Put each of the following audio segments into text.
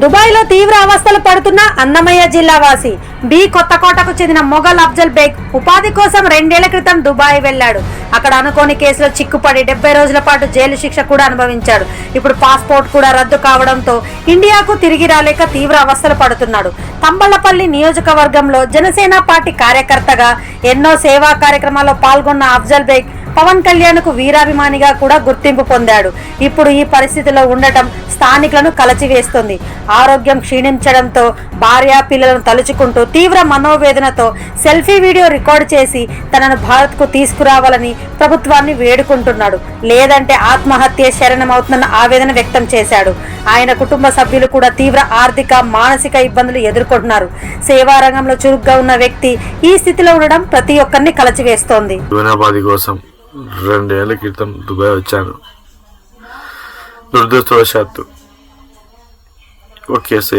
దుబాయ్లో తీవ్ర అవస్థలు పడుతున్న అన్నమయ్య జిల్లావాసి బి కొత్తకోటకు చెందిన మొఘల్ అఫ్జల్ బేగ్ ఉపాధి కోసం రెండేళ్ళ క్రితం దుబాయ్ వెళ్ళాడు. అక్కడ అనుకోని కేసులో చిక్కుపడి డెబ్బై రోజుల పాటు జైలు శిక్ష కూడా అనుభవించాడు. ఇప్పుడు పాస్పోర్ట్ కూడా రద్దు కావడంతో ఇండియాకు తిరిగి రాలేక తీవ్ర అవస్థలు పడుతున్నాడు. తంబళ్ళపల్లి నియోజకవర్గంలో జనసేన పార్టీ కార్యకర్తగా ఎన్నో సేవా కార్యక్రమాల్లో పాల్గొన్న అఫ్జల్ బేగ్ పవన్ కళ్యాణ్కు వీరాభిమానిగా కూడా గుర్తింపు పొందాడు. ఇప్పుడు ఈ పరిస్థితిలో ఉండటం స్థానికులను కలచివేస్తుంది. ఆరోగ్యం క్షీణించడంతో భార్య పిల్లలను తలుచుకుంటూ తీవ్ర మనోవేదనతో సెల్ఫీ వీడియో రికార్డు చేసి తనను భారత్కు తీసుకురావాలని ప్రభుత్వాన్ని వేడుకుంటున్నాడు. లేదంటే ఆత్మహత్య శరణమవుతుందన్న ఆవేదన వ్యక్తం చేశాడు. ఆయన కుటుంబ సభ్యులు కూడా తీవ్ర ఆర్థిక మానసిక ఇబ్బందులు ఎదుర్కొంటున్నారు. సేవా రంగంలో చురుగ్గా ఉన్న వ్యక్తి ఈ స్థితిలో ఉండడం ప్రతి ఒక్కరిని కలచివేస్తోంది. కోసం రెండేళ్ళ క్రితం దుబాయ్ వచ్చాను. దురదృష్టవశాత్తు ఒక కేసు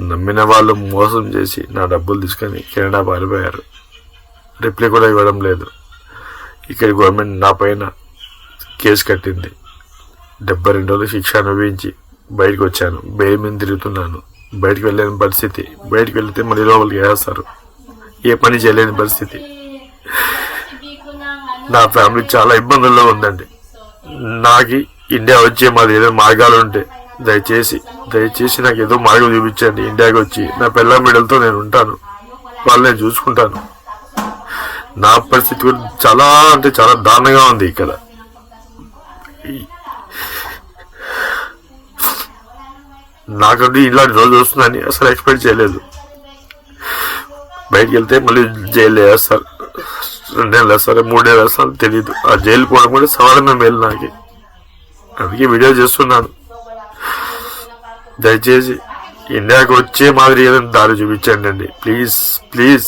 నమ్మిన వాళ్ళు మోసం చేసి నా డబ్బులు తీసుకొని కెనడా పారిపోయారు. రిప్లై కూడా ఇవ్వడం లేదు. ఇక్కడ గవర్నమెంట్ నా పైన కేసు కట్టింది. డెబ్బై రెండు రోజులు శిక్ష అనుభవించి బయటకు వచ్చాను. బెయిల్ మీద తిరుగుతున్నాను. బయటకు వెళ్ళలేని పరిస్థితి. బయటకు వెళితే మళ్ళీ లోపలికి వేస్తారు ఏ పని చేయలేని పరిస్థితి. నా ఫ్యామిలీ చాలా ఇబ్బందుల్లో ఉందండి. నాకు ఇండియా వచ్చే మాది ఏదో మార్గాలు ఉంటే దయచేసి దయచేసి నాకు ఏదో మార్గం చూపించండి. ఇండియాకి వచ్చి నా పిల్ల బిడ్డలతో నేను ఉంటాను. వాళ్ళు నేను చూసుకుంటాను. నా పరిస్థితి కూడా చాలా అంటే చాలా దారుణంగా ఉంది ఇక్కడ. నాకంటే ఇలాంటి రోజు వస్తుందని అసలు ఎక్స్పెక్ట్ చేయలేదు. బయటికి వెళ్తే మళ్ళీ జైలు వేస్తారు. రెండేళ్ళు సరే మూడేళ్ళ సరే తెలియదు ఆ జైలు పోవడం కూడా సవాలమే మేలు నాకు. అందుకే వీడియో చేస్తున్నాను. దయచేసి ఇండియాకి వచ్చే మాదిరి ఏదైనా దారి చూపించండి అండి. Please please.